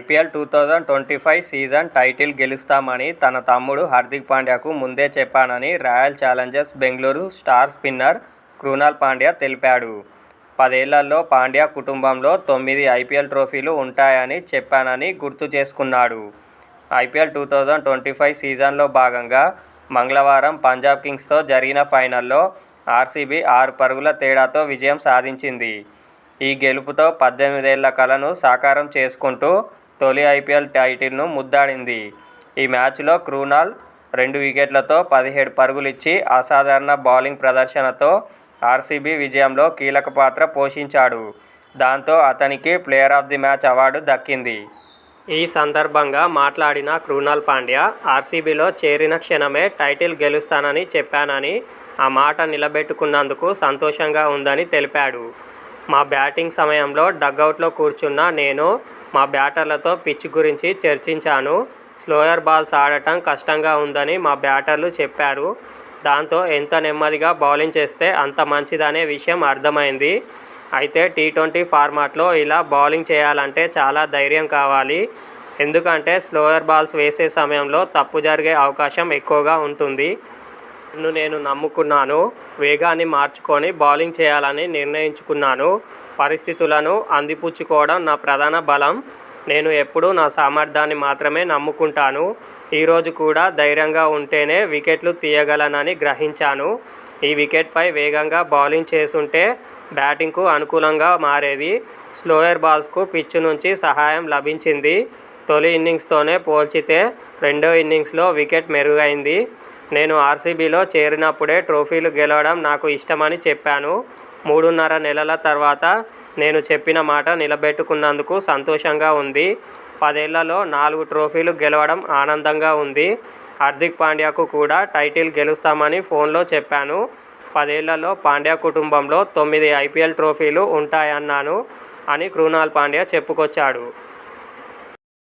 IPL two thousand twenty five season title గెలుస్తామని తన తమ్ముడు హార్దిక్ పాండ్యాకు ముందే చెప్పానని royal challengers Bengaluru star spinner Krunal Pandya తెలిపాడు. పదేళ్ళలో పాండ్యా కుటుంబంలో తొమ్మిది ఐపీఎల్ ట్రోఫీలు ఉంటాయని చెప్పానని గుర్తు చేసుకున్నాడు. IPL two thousand twenty five సీజన్లో భాగంగా మంగళవారం పంజాబ్ కింగ్స్తో జరిగిన ఫైనల్లో ఆర్సీబీ ఆరు పరుగుల తేడాతో విజయం సాధించింది. ఈ గెలుపుతో పద్దెనిమిదేళ్ళ కలను సాకారం చేసుకుంటూ తొలి ఐపీఎల్ టైటిల్ను ముద్దాడింది. ఈ మ్యాచ్లో క్రూనాల్ రెండు వికెట్లతో పదిహేడు పరుగులిచ్చి అసాధారణ బౌలింగ్ ప్రదర్శనతో ఆర్సీబీ విజయంలో కీలక పాత్ర పోషించాడు. దాంతో అతనికి player of the match award దక్కింది. ఈ సందర్భంగా మాట్లాడిన క్రూనాల్ పాండ్యా ఆర్సీబీలో చేరిన క్షణమే టైటిల్ గెలుస్తానని చెప్పానని ఆ మాట నిలబెట్టుకున్నందుకు సంతోషంగా ఉందని తెలిపాడు. మా బ్యాటింగ్ సమయంలో డగ్అవుట్లో కూర్చున్న నేను మా బ్యాటర్లతో పిచ్ గురించి చర్చించాను. స్లోయర్ బాల్స్ ఆడటం కష్టంగా ఉందని మా బ్యాటర్లు చెప్పారు. దాంతో ఎంత నెమ్మదిగా బౌలింగ్ చేస్తే అంత మంచిదనే విషయం అర్థమైంది. అయితే టీ ట్వంటీ ఫార్మాట్లో ఇలా బౌలింగ్ చేయాలంటే చాలా ధైర్యం కావాలి. ఎందుకంటే స్లోయర్ బాల్స్ వేసే సమయంలో తప్పు జరిగే అవకాశం ఎక్కువగా ఉంటుంది. నన్ను నేను నమ్ముకున్నాను. వేగాన్ని మార్చుకొని బౌలింగ్ చేయాలని నిర్ణయించుకున్నాను. పరిస్థితులను అందిపుచ్చుకోవడం నా ప్రధాన బలం. నేను ఎప్పుడూ నా సామర్థ్యాన్ని మాత్రమే నమ్ముకుంటాను. ఈరోజు కూడా ధైర్యంగా ఉంటేనే వికెట్లు తీయగలనని గ్రహించాను. ఈ వికెట్పై వేగంగా బౌలింగ్ చేసుంటే బ్యాటింగ్కు అనుకూలంగా మారేది. స్లోయర్ బాల్స్కు పిచ్ నుంచి సహాయం లభించింది. తొలి ఇన్నింగ్స్తోనే పోల్చితే రెండో ఇన్నింగ్స్లో వికెట్ మెరుగైంది. నేను ఆర్సీబీలో చేరినప్పుడే ట్రోఫీలు గెలవడం నాకు ఇష్టమని చెప్పాను. మూడున్నర నెలల తర్వాత నేను చెప్పిన మాట నిలబెట్టుకున్నందుకు సంతోషంగా ఉంది. పదేళ్ళలో నాలుగు ట్రోఫీలు గెలవడం ఆనందంగా ఉంది. హార్దిక్ పాండ్యాకు కూడా టైటిల్ గెలుస్తామని ఫోన్లో చెప్పాను. పదేళ్ళలో పాండ్యా కుటుంబంలో తొమ్మిది ఐపీఎల్ ట్రోఫీలు ఉంటాయన్నాను అని కృణాల్ పాండ్యా చెప్పుకొచ్చాడు.